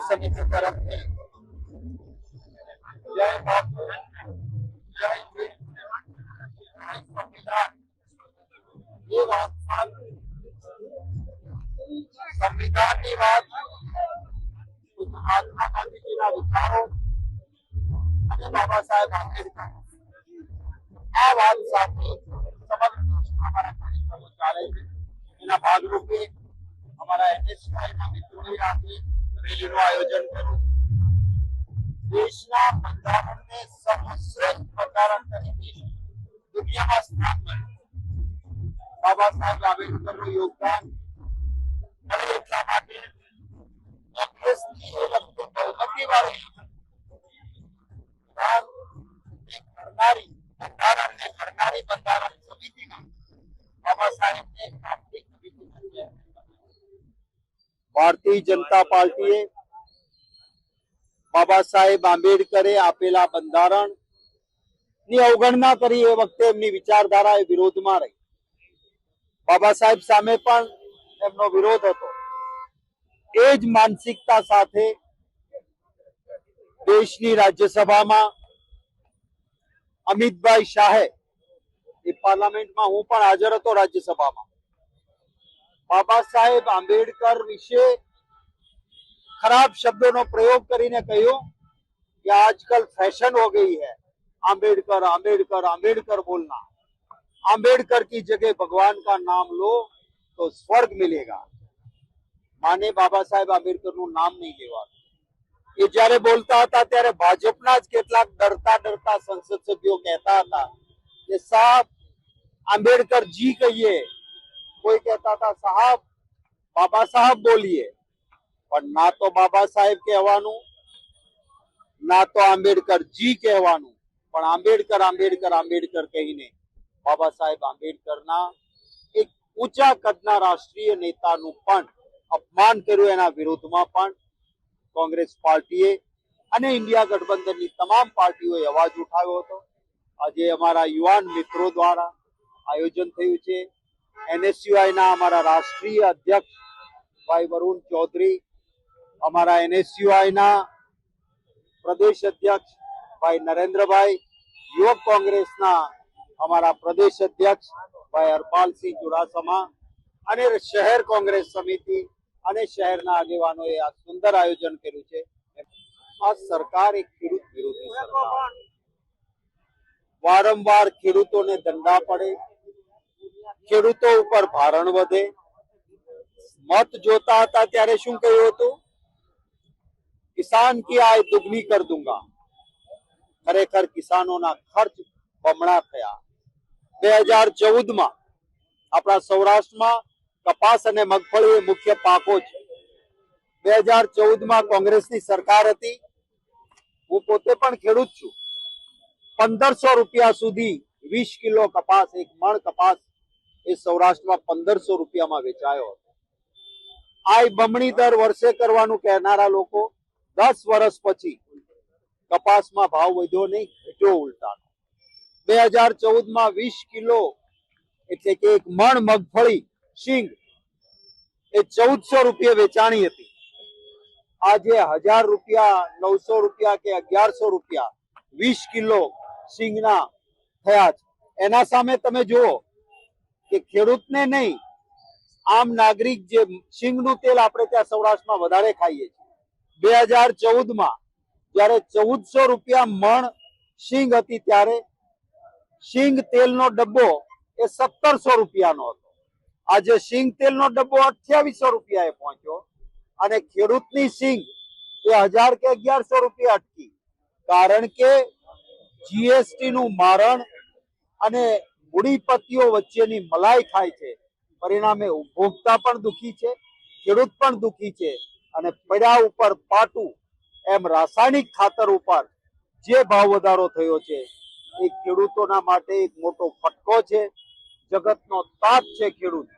સમિતિ તરફથી જય બાપુ જય ભીમ, જય સંવિધાન એ વાત સાચી. સંવિધાનની વાત મહાત્મા ગાંધીજીના વિચારો અને બાબા સાહેબ આંબેડકર આ વાત સાથે સમગ્ર દેશમાં અમારા કાર્યક્રમો ચાલે છે એના ભાગરૂપે અમારા NSY ના મિત્રોએ રેલીનું આયોજન કર્યું દેશના બંધારણને સર્વશ્રેષ્ઠ બંધારણ તરીકે દુનિયામાં સ્થાન મળ્યું બાબા સાહેબ આંબેડકરનું યોગદાન અને એટલા માટે કોંગ્રેસની એ લગભગ બહુમતીવાળી આ એક બંધારણને ઘડનારી બંધારણ સમિતિમાં બાબા સાહેબને ભારતીય જનતા પાર્ટીએ બાબા સાહેબ આંબેડકરે આપેલા બંધારણની અવગણના કરી એ વખતે એમની વિચારધારા એ વિરોધમાં રહી. બાબા સાહેબ સામે પણ એમનો વિરોધ હતો. એ જ માનસિકતા સાથે દેશની રાજ્યસભામાં અમિતભાઈ શાહે એ પાર્લામેન્ટમાં હું પણ હાજર હતો રાજ્યસભામાં. બાબા સાહેબ આંબેડકર વિશે ખરાબ શબ્દોનો પ્રયોગ કરીને કહ્યું कि आजकल फैशन हो गई है आंबेडकर आंबेडकर आंबेडकर बोलना आंबेडकर की जगह भगवान का नाम लो तो स्वर्ग मिलेगा માને બાબા સાહેબ આંબેડકર નું નામ નહીં લેવાનું એ જ્યારે બોલતા હતા ત્યારે ભાજપના જ કેટલાક ડરતા ડરતા સંસદ સભ્યો કહેતા હતા કે સાહેબ આંબેડકર જી કહીએ કોઈ કહેતા હતા સાહેબ બાબા સાહેબ બોલીએ પણ ના તો બાબા સાહેબ કહેવાનું ના તો આંબેડકર જી કહેવાનું પણ આંબેડકર આંબેડકર આંબેડકર કહીને બાબા સાહેબ આંબેડકરના એક ઊંચા કદના રાષ્ટ્રીય નેતાનું પણ અપમાન કર્યું એના વિરોધમાં પણ કોંગ્રેસ પાર્ટીએ અને ઇન્ડિયા ગઠબંધનની તમામ પાર્ટીઓએ અવાજ ઉઠાવ્યો હતો. આજે અમારા યુવાન મિત્રો દ્વારા આયોજન થયું છે. NSUI ના અમારા રાષ્ટ્રીય અધ્યક્ષ ભાઈ વરુણ ચૌધરી, અમારા એનએસયુઆઈના પ્રદેશ અધ્યક્ષ ભાઈ નરેન્દ્રભાઈ, યુવક કોંગ્રેસના અમારા પ્રદેશ અધ્યક્ષ ભાઈ હરપાલસિંહ ચુડાસમા અને શહેર કોંગ્રેસ સમિતિ અને શહેરના આગેવાનોએ આ સુંદર આયોજન કર્યું છે. આ સરકાર એક ખેડૂત વિરોધી વારંવાર ખેડૂતોને દંડા પડે ખેડૂતો ઉપર ભારણ વધે. મત જોતા હતા ત્યારે શું કહ્યું હતું? કિસાન કી આય દુગની કર દુંગા. ખરેખર કિસાનોના ખર્ચ બમણા થયા. બે હજાર ચૌદમાં આપણા સૌરાષ્ટ્રમાં કપાસ અને મગફળી એ મુખ્ય પાકો છે. બે હજાર ચૌદમાં કોંગ્રેસની સરકાર હતી. હું પોતે પણ ખેડૂત છું. પંદરસો રૂપિયા સુધી વીસ કિલો કપાસ, એક મણ કપાસ એ સૌરાષ્ટ્રમાં પંદરસો રૂપિયામાં વેચાયો હતો. આ બમણી દર વર્ષે કરવાનું કહેનારા લોકો દસ વર્ષ પછી કપાસમાં ભાવ વધ્યો નહીં, ઘટ્યો ઉલટાનો. બે હજાર ચૌદમાં વીસ કિલો એટલે કે એક મણ મગફળી, શીંગ, એ ચૌદસો રૂપિયા વેચાણી હતી. આજે હજાર રૂપિયા, નવસો રૂપિયા કે અગિયારસો રૂપિયા વીસ કિલો સિંગના થયા છે. એના સામે તમે જુઓ કે ખેડૂતને નહીં, આમ નાગરિક જે સિંગનું તેલ આપણે ત્યાં સૌરાષ્ટ્રમાં વધારે ખાઈએ છીએ. બે હજાર ચૌદમાં જ્યારે ચૌદસો રૂપિયા મણ સિંગ હતી ત્યારે સિંગ તેલનો ડબ્બો એ સત્તરસો રૂપિયાનો હતો. આજે સિંગ તેલનો ડબ્બો અઠ્યાવીસો રૂપિયાએ પહોંચ્યો અને ખેડૂતની સિંગ એ હજાર કે અગિયારસો રૂપિયા અટકી. કારણ કે જીએસટી નું મારણ અને મૂડીપતિઓ વચ્ચેની મલાઈ ખાય છે. પરિણામે ઉપભોક્તા પણ દુખી છે, ખેડૂત પણ દુખી છે અને પડ્યા ઉપર પાટું એમ રાસાયણિક ખાતર ઉપર જે ભાવ વધારો થયો છે, એ ખેડૂતોના માટે એક મોટો ફટકો છે. જગતનો તાત છે ખેડૂત.